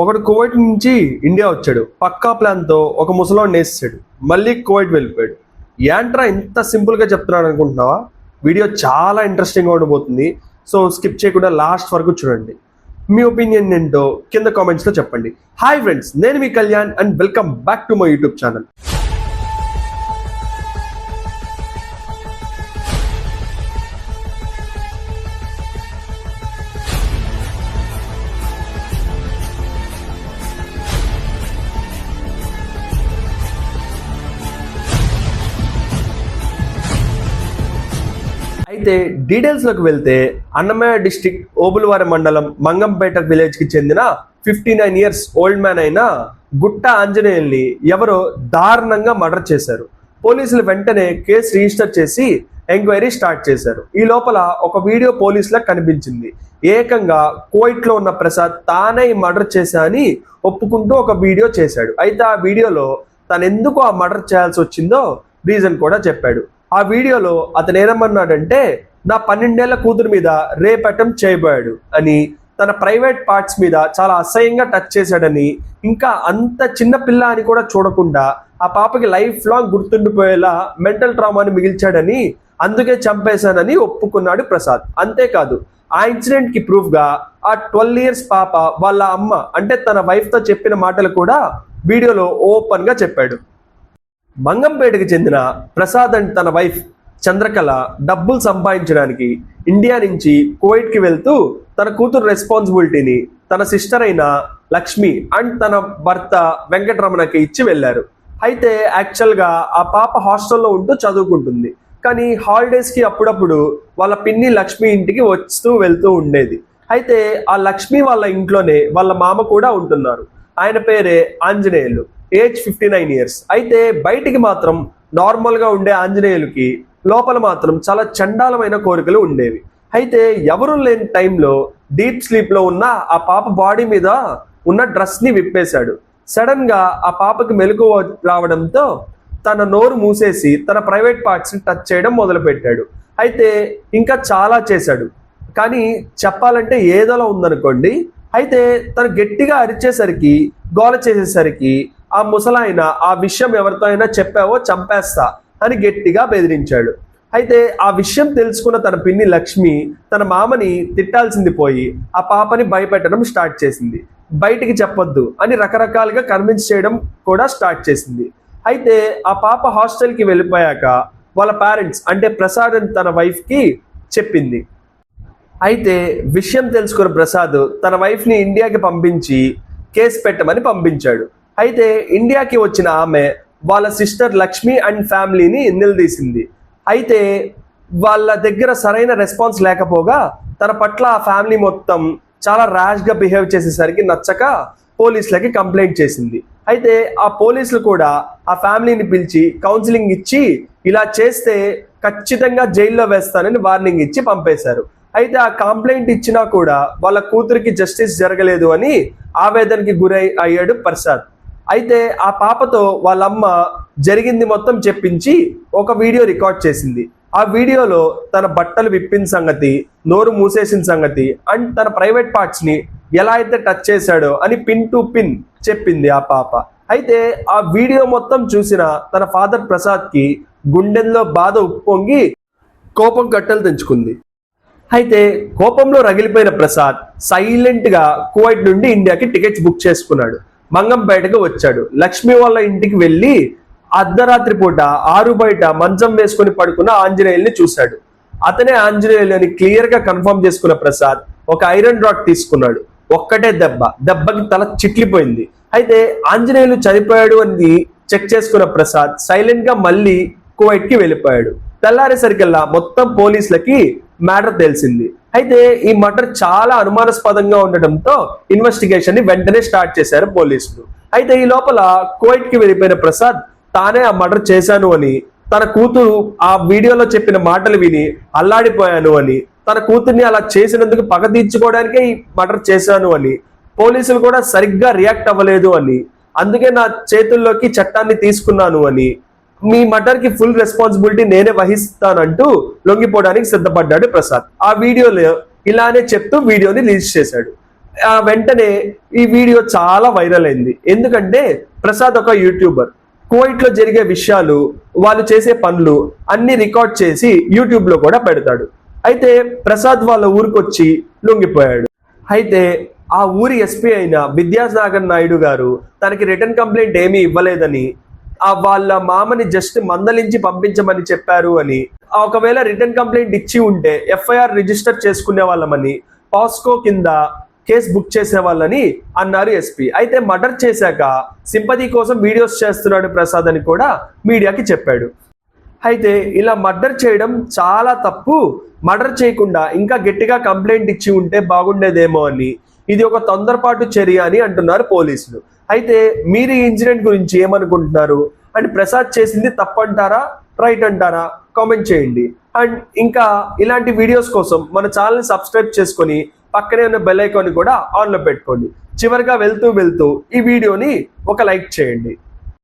ఒకడు కువైట్ నుంచి ఇండియా వచ్చాడు. పక్కా ప్లాన్తో ఒక ముసలాన్ని వేసాడు మళ్ళీ కువైట్ వెళ్ళిపోయాడు. యాంట్రా ఇంత సింపుల్గా చెప్తున్నాడు అనుకుంటున్నావా? వీడియో చాలా ఇంట్రెస్టింగ్గా ఉండబోతుంది. సో స్కిప్ చేయకుండా లాస్ట్ వరకు చూడండి. మీ ఒపీనియన్ ఏంటో కింద కామెంట్స్లో చెప్పండి. హాయ్ ఫ్రెండ్స్ నేను మీ Kalyan and welcome back to my YouTube channel అయితే డీటెయిల్స్లోకి వెళ్తే అన్నమయ్య డిస్టిక్ ఓబులవారి మండలం మంగంపేట విలేజ్కి చెందిన fifty nine years old man అయిన గుట్ట ఆంజనేయుల్ని ఎవరో దారుణంగా మర్డర్ చేశారు. పోలీసులు వెంటనే కేసు రిజిస్టర్ చేసి ఎంక్వైరీ స్టార్ట్ చేశారు. ఈ లోపల ఒక వీడియో పోలీసులకు కనిపించింది. ఏకంగా కోయిట్లో ఉన్న ప్రసాద్ తానే ఈ మర్డర్ చేశా అని ఒప్పుకుంటూ ఒక వీడియో చేశాడు. అయితే ఆ వీడియోలో తను ఎందుకు ఆ మర్డర్ చేయాల్సి వచ్చిందో రీజన్ కూడా చెప్పాడు. ఆ వీడియోలో అతను ఏమన్నాడంటే నా పన్నెండేళ్ళ కూతురు మీద రేప్ అటెంప్ట్ చేయబోయాడు అని తన ప్రైవేట్ పార్ట్స్ మీద చాలా అసహ్యంగా టచ్ చేశాడని ఇంకా అంత చిన్న పిల్ల అని కూడా చూడకుండా ఆ పాపకి లైఫ్ లాంగ్ గుర్తుండిపోయేలా మెంటల్ ట్రామాని మిగిల్చాడని అందుకే చంపేశానని ఒప్పుకున్నాడు ప్రసాద్. అంతేకాదు ఆ ఇన్సిడెంట్కి ప్రూఫ్గా ఆ ట్వెల్వ్ ఇయర్స్ పాప వాళ్ళ అమ్మ అంటే తన వైఫ్తో చెప్పిన మాటలు కూడా వీడియోలో ఓపెన్గా చెప్పాడు. మంగంపేటకు చెందిన ప్రసాద్ అండ్ తన వైఫ్ చంద్రకళ డబ్బులు సంపాదించడానికి ఇండియా నుంచి కువైట్కి వెళ్తూ తన కూతురు రెస్పాన్సిబిలిటీని తన సిస్టర్ అయిన లక్ష్మి అండ్ తన భర్త వెంకటరమణకి ఇచ్చి వెళ్ళారు. అయితే యాక్చువల్గా ఆ పాప హాస్టల్లో ఉంటూ చదువుకుంటుంది. కానీ హాలిడేస్కి అప్పుడప్పుడు వాళ్ళ పిన్ని లక్ష్మి ఇంటికి వస్తూ వెళ్తూ ఉండేది. అయితే ఆ లక్ష్మి వాళ్ళ ఇంట్లోనే వాళ్ళ మామ కూడా ఉంటున్నారు. ఆయన పేరే Anjaneyulu. Age fifty nine years. అయితే బయటికి మాత్రం నార్మల్గా ఉండే ఆంజనేయులకి లోపల మాత్రం చాలా చండాలమైన కోరికలు ఉండేవి. అయితే ఎవరు లేని టైంలో డీప్ స్లీప్లో ఉన్న ఆ పాప బాడీ మీద ఉన్న డ్రెస్ని విప్పేశాడు. సడన్గా ఆ పాపకి మెలకు రావడంతో తన నోరు మూసేసి తన ప్రైవేట్ పార్ట్స్ని టచ్ చేయడం మొదలుపెట్టాడు. అయితే ఇంకా చాలా చేశాడు. కానీ చెప్పాలంటే ఏదోలా ఉందనుకోండి. అయితే తను గట్టిగా అరిచేసరికి గోల చేసేసరికి ఆ ముసలాయన ఆ విషయం ఎవరితో అయినా చెప్పావో చంపేస్తా అని గట్టిగా బెదిరించాడు. అయితే ఆ విషయం తెలుసుకున్న తన పిన్ని లక్ష్మి తన మామని తిట్టాల్సింది పోయి ఆ పాపని భయపెట్టడం స్టార్ట్ చేసింది. బయటికి చెప్పొద్దు అని రకరకాలుగా కన్విన్స్ చేయడం కూడా స్టార్ట్ చేసింది. అయితే ఆ పాప హాస్టల్కి వెళ్ళిపోయాక వాళ్ళ పేరెంట్స్ అంటే ప్రసాద్ అని తన వైఫ్కి చెప్పింది. అయితే విషయం తెలుసుకున్న ప్రసాద్ తన వైఫ్ని ఇండియాకి పంపించి కేసు పెట్టమని పంపించాడు. అయితే ఇండియాకి వచ్చిన ఆమె వాళ్ళ సిస్టర్ లక్ష్మి అండ్ ఫ్యామిలీని నిలదీసింది. అయితే వాళ్ళ దగ్గర సరైన రెస్పాన్స్ లేకపోగా తన పట్ల ఆ ఫ్యామిలీ మొత్తం చాలా ర్యాష్గా బిహేవ్ చేసేసరికి నచ్చక పోలీసులకి కంప్లైంట్ చేసింది. అయితే ఆ పోలీసులు కూడా ఆ ఫ్యామిలీని పిలిచి కౌన్సిలింగ్ ఇచ్చి ఇలా చేస్తే ఖచ్చితంగా జైల్లో వేస్తానని వార్నింగ్ ఇచ్చి పంపేశారు. అయితే ఆ కంప్లైంట్ ఇచ్చినా కూడా వాళ్ళ కూతురికి జస్టిస్ జరగలేదు అని ఆవేదనకి గురై అయ్యాడు ప్రసాద్. అయితే ఆ పాపతో వాళ్ళమ్మ జరిగింది మొత్తం చెప్పించి ఒక వీడియో రికార్డ్ చేసింది. ఆ వీడియోలో తన బట్టలు విప్పిన సంగతి నోరు మూసేసిన సంగతి అండ్ తన ప్రైవేట్ పార్ట్స్ని ఎలా అయితే టచ్ చేశాడో అని పిన్ టు పిన్ చెప్పింది ఆ పాప. అయితే ఆ వీడియో మొత్తం చూసిన తన ఫాదర్ ప్రసాద్కి గుండెల్లో బాధ ఉప్పొంగి కోపం కట్టలు తెంచుకుంది. అయితే కోపంలో రగిలిపోయిన ప్రసాద్ సైలెంట్గా కువైట్ నుండి ఇండియాకి టికెట్స్ బుక్ చేసుకున్నాడు. మంగంపేటకు వచ్చాడు. లక్ష్మి వాళ్ళ ఇంటికి వెళ్ళి అర్ధరాత్రి పూట ఆరు బయట మంచం వేసుకుని పడుకున్న ఆంజనేయుల్ని చూశాడు. అతనే ఆంజనేయులు అని క్లియర్గా కన్ఫర్మ్ చేసుకున్న ప్రసాద్ ఒక ఐరన్ రాడ్ తీసుకున్నాడు. ఒక్కటే దెబ్బ. దెబ్బకి తల చిట్లిపోయింది. అయితే ఆంజనేయులు చనిపోయాడు అని చెక్ చేసుకున్న ప్రసాద్ సైలెంట్గా మళ్ళీ కువైట్కి వెళ్ళిపోయాడు. తెల్లారేసరికల్లా మొత్తం పోలీసులకి మ్యాటర్ తెలిసింది. అయితే ఈ మర్డర్ చాలా అనుమానాస్పదంగా ఉండటంతో ఇన్వెస్టిగేషన్ని వెంటనే స్టార్ట్ చేశారు పోలీసులు. అయితే ఈ లోపల కోయిట్కి వెళ్ళిపోయిన ప్రసాద్ తానే ఆ మర్డర్ చేశాను అని తన కూతురు ఆ వీడియోలో చెప్పిన మాటలు విని అల్లాడిపోయాను అని తన కూతుర్ని అలా చేసినందుకు పగ తీర్చుకోవడానికే ఈ మర్డర్ చేశాను అని పోలీసులు కూడా సరిగ్గా రియాక్ట్ అవ్వలేదు అని అందుకే నా చేతుల్లోకి చట్టాన్ని తీసుకున్నాను అని మీ మర్డర్కి ఫుల్ రెస్పాన్సిబిలిటీ నేనే వహిస్తానంటూ లొంగిపోవడానికి సిద్ధపడ్డాడు ప్రసాద్. ఆ వీడియోలో ఇలానే చెప్తూ వీడియోని రిలీజ్ చేశాడు. ఆ వెంటనే ఈ వీడియో చాలా వైరల్ అయింది. ఎందుకంటే ప్రసాద్ ఒక యూట్యూబర్. కోయిట్లో జరిగే విషయాలు వాళ్ళు చేసే పనులు అన్ని రికార్డ్ చేసి యూట్యూబ్లో కూడా పెడతాడు. అయితే ప్రసాద్ వాళ్ళ ఊరికొచ్చి లొంగిపోయాడు. అయితే ఆ ఊరి ఎస్పీ అయిన విద్యాసాగర్ నాయుడు గారు తనకి రిటర్న్ కంప్లైంట్ ఏమీ ఇవ్వలేదని వాళ్ళ మామని జస్ట్ మందలించి పంపించమని చెప్పారు అని. ఒకవేళ రిటర్న్ కంప్లైంట్ ఇచ్చి ఉంటే ఎఫ్ఐఆర్ రిజిస్టర్ చేసుకునే వాళ్ళమని పాస్కో కింద కేసు బుక్ చేసే వాళ్ళని అన్నారు ఎస్పీ అయితే మర్డర్ చేశాక సింపతి కోసం వీడియోస్ చేస్తున్నాడు ప్రసాద్ అని కూడా మీడియాకి చెప్పాడు. అయితే ఇలా మర్డర్ చేయడం చాలా తప్పు. మర్డర్ చేయకుండా ఇంకా గట్టిగా కంప్లైంట్ ఇచ్చి ఉంటే బాగుండేదేమో అని. ఇది ఒక తొందరపాటు చర్య అని అంటున్నారు పోలీసులు. అయితే మీరు ఈ ఇన్సిడెంట్ గురించి ఏమనుకుంటున్నారు? అండ్ ప్రసాద్ చేసింది తప్పంటారా? రైట్ అంటారా? కామెంట్ చేయండి. అండ్ ఇంకా ఇలాంటి వీడియోస్ కోసం మన ఛానల్ని సబ్స్క్రైబ్ చేసుకొని పక్కనే ఉన్న బెల్ ఐకాన్ కూడా ఆన్లో పెట్టుకోండి. చివరిగా వెళ్తూ వెళ్తూ ఈ వీడియోని ఒక లైక్ చేయండి.